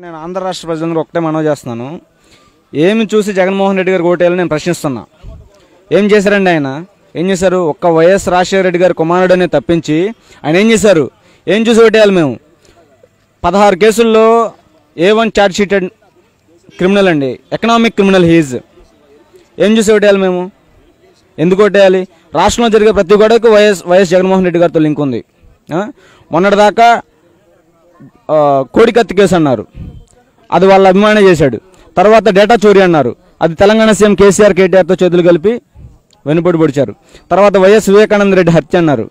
నేను ఆంధ్ర రాష్ట్ర ప్రజలందరూ ఒకటే మనవి చేస్తున్నాను. ఏమి చూసి జగన్మోహన్ రెడ్డి గారు ఓటేయాలని నేను ప్రశ్నిస్తున్నా. ఏం చేశారండి ఆయన? ఏం చేశారు? ఒక్క వైఎస్ రాజశేఖర రెడ్డి గారి కుమారుడనే తప్పించి ఆయన ఏం చేశారు? ఏం చూసి ఓటేయాలి మేము? పదహారు కేసుల్లో A one charge sheeted criminal అండి. ఎకనామిక్ క్రిమినల్ హీజ్ ఏం చూసి ఓటేయాలి మేము? ఎందుకు ఓటేయాలి? రాష్ట్రంలో జరిగే ప్రతి గొడవకు వైఎస్ వైఎస్ జగన్మోహన్ రెడ్డి గారితో లింక్ ఉంది. మొన్నటిదాకా కోడికత్తి కేసు అన్నారు. అది వాళ్ళ అభిమానే చేశాడు. తర్వాత డేటా చోరీ అన్నారు. అది తెలంగాణ సీఎం కేసీఆర్ కేటీఆర్తో చేతులు కలిపి వెనుపడి పొడిచారు. తర్వాత వైఎస్ వివేకానంద రెడ్డి హత్య అన్నారు.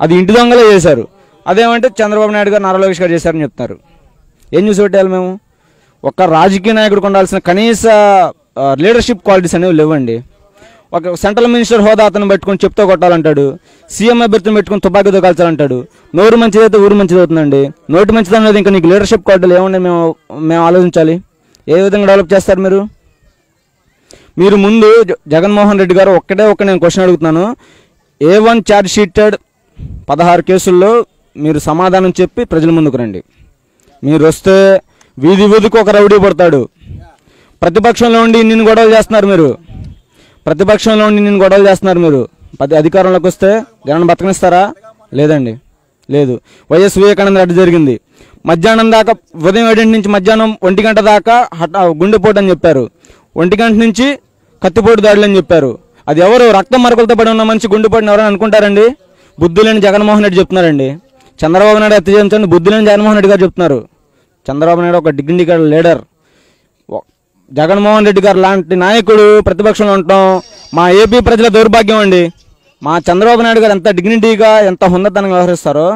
అది ఇంటి దొంగలే చేశారు. అదేమంటే చంద్రబాబు నాయుడు గారు నారా లోకేష్ గారు చేశారని చెప్తారు. ఏం చూసి పెట్టాలి మేము? ఒక రాజకీయ నాయకుడికి ఉండాల్సిన కనీస లీడర్షిప్ క్వాలిటీస్ అనేవి లేవండి. ఒక సెంట్రల్ మినిస్టర్ హోదా అతను పెట్టుకుని చెప్తూ కొట్టాలంటాడు. సీఎం అభ్యర్థిని పెట్టుకుని తుపాకీతో కాల్చాలంటాడు. నోరు మంచిదైతే ఊరు మంచిది అవుతుందండి. నోటి మంచిది అనేది ఇంకా నీకు లీడర్షిప్ క్వాలిటీలు ఏమన్నా మేము మేము ఆలోచించాలి. ఏ విధంగా డెవలప్ చేస్తారు మీరు? మీరు ముందు జగన్మోహన్ రెడ్డి గారు ఒక్కటే ఒక్క నేను క్వశ్చన్ అడుగుతున్నాను. ఏ వన్ ఛార్జ్ షీటెడ్ పదహారు కేసుల్లో మీరు సమాధానం చెప్పి ప్రజల ముందుకు రండి. మీరు వస్తే వీధి వీధికి ఒక రౌడీ పడతాడు. ప్రతిపక్షంలో ఉండి నిన్ను గొడవలు చేస్తున్నారు మీరు. ప్రతిపక్షంలో ఉండి నేను గొడవలు చేస్తున్నారు మీరు. అధికారంలోకి వస్తే జగన్ బతకనిస్తారా? లేదండి. లేదు. వైఎస్ వివేకానంద రెడ్డి జరిగింది. మధ్యాహ్నం దాకా ఉదయం ఏడింటి నుంచి మధ్యాహ్నం ఒంటి గంట దాకా గుండెపోటు అని చెప్పారు. ఒంటి గంట నుంచి కత్తిపోటు దాడులు అని చెప్పారు. అది ఎవరు? రక్తం మరకలతో పడి ఉన్న మనిషి గుండెపోటుని ఎవరైనా అనుకుంటారండి? బుద్ధి లేని జగన్మోహన్ రెడ్డి చెప్తున్నారండి. చంద్రబాబు నాయుడు హత్య చేయించండి బుద్ధి లేని జగన్మోహన్ రెడ్డి గారు చెప్తున్నారు. చంద్రబాబు నాయుడు ఒక డిగ్నిటీ లీడర్. జగన్మోహన్ రెడ్డి గారు లాంటి నాయకుడు ప్రతిపక్షంలో ఉండటం మా ఏపీ ప్రజల దౌర్భాగ్యం అండి. మా చంద్రబాబు నాయుడు గారు ఎంత డిగ్నిటీగా ఎంత హుందతనంగా వ్యవహరిస్తారో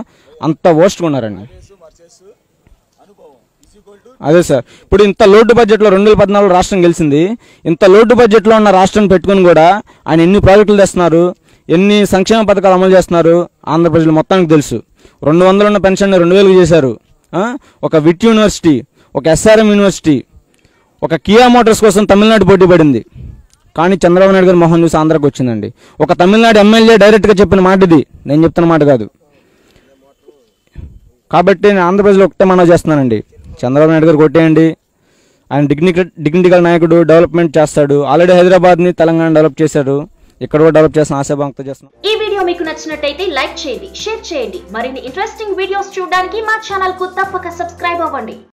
అంత ఓస్ట్గా ఉన్నారండి. అదే సార్. ఇప్పుడు ఇంత లోటు బడ్జెట్లో రెండు వేల పద్నాలుగు రాష్ట్రం గెలిచింది. ఇంత లోటు బడ్జెట్లో ఉన్న రాష్ట్రం పెట్టుకుని కూడా ఆయన ఎన్ని ప్రాజెక్టులు తెస్తున్నారు ఎన్ని సంక్షేమ పథకాలు అమలు చేస్తున్నారు ఆంధ్ర ప్రజలు మొత్తానికి తెలుసు. రెండు వందలు ఉన్న పెన్షన్ రెండు వేలకు చేశారు. ఒక విట్ యూనివర్సిటీ ఒక ఎస్ఆర్ఎం యూనివర్సిటీ ఒక కియా మోటార్స్ కోసం తమిళనాడు పోటీ పడింది. కానీ చంద్రబాబు నాయుడు గారు మొహం చూసి ఆంధ్రాకి వచ్చిందండి. ఒక తమిళనాడు ఎమ్మెల్యే డైరెక్ట్గా చెప్పిన మాట ఇది. నేను చెప్తున్న మాట కాదు. కాబట్టి నేను ఆంధ్రప్రదేశ్లో ఒకటే మనం చేస్తున్నానండి. చంద్రబాబు నాయుడు గారు కొట్టేయండి. ఆయన డిగ్నిటీ డిగ్నిటికల్ నాయకుడు డెవలప్మెంట్ చేస్తాడు. ఆల్రెడీ హైదరాబాద్ని తెలంగాణ డెవలప్ చేశాడు. ఇక్కడ కూడా డెవలప్ చేసిన ఆశాభావంతో చేస్తున్నాం ఈ వీడియో మీకు నచ్చినట్టయితే లైక్ చేయండి షేర్ చేయండి. మరిన్ని ఇంట్రెస్టింగ్ వీడియోస్ చూడడానికి మా ఛానల్కు తప్పక సబ్స్క్రైబ్ అవ్వండి.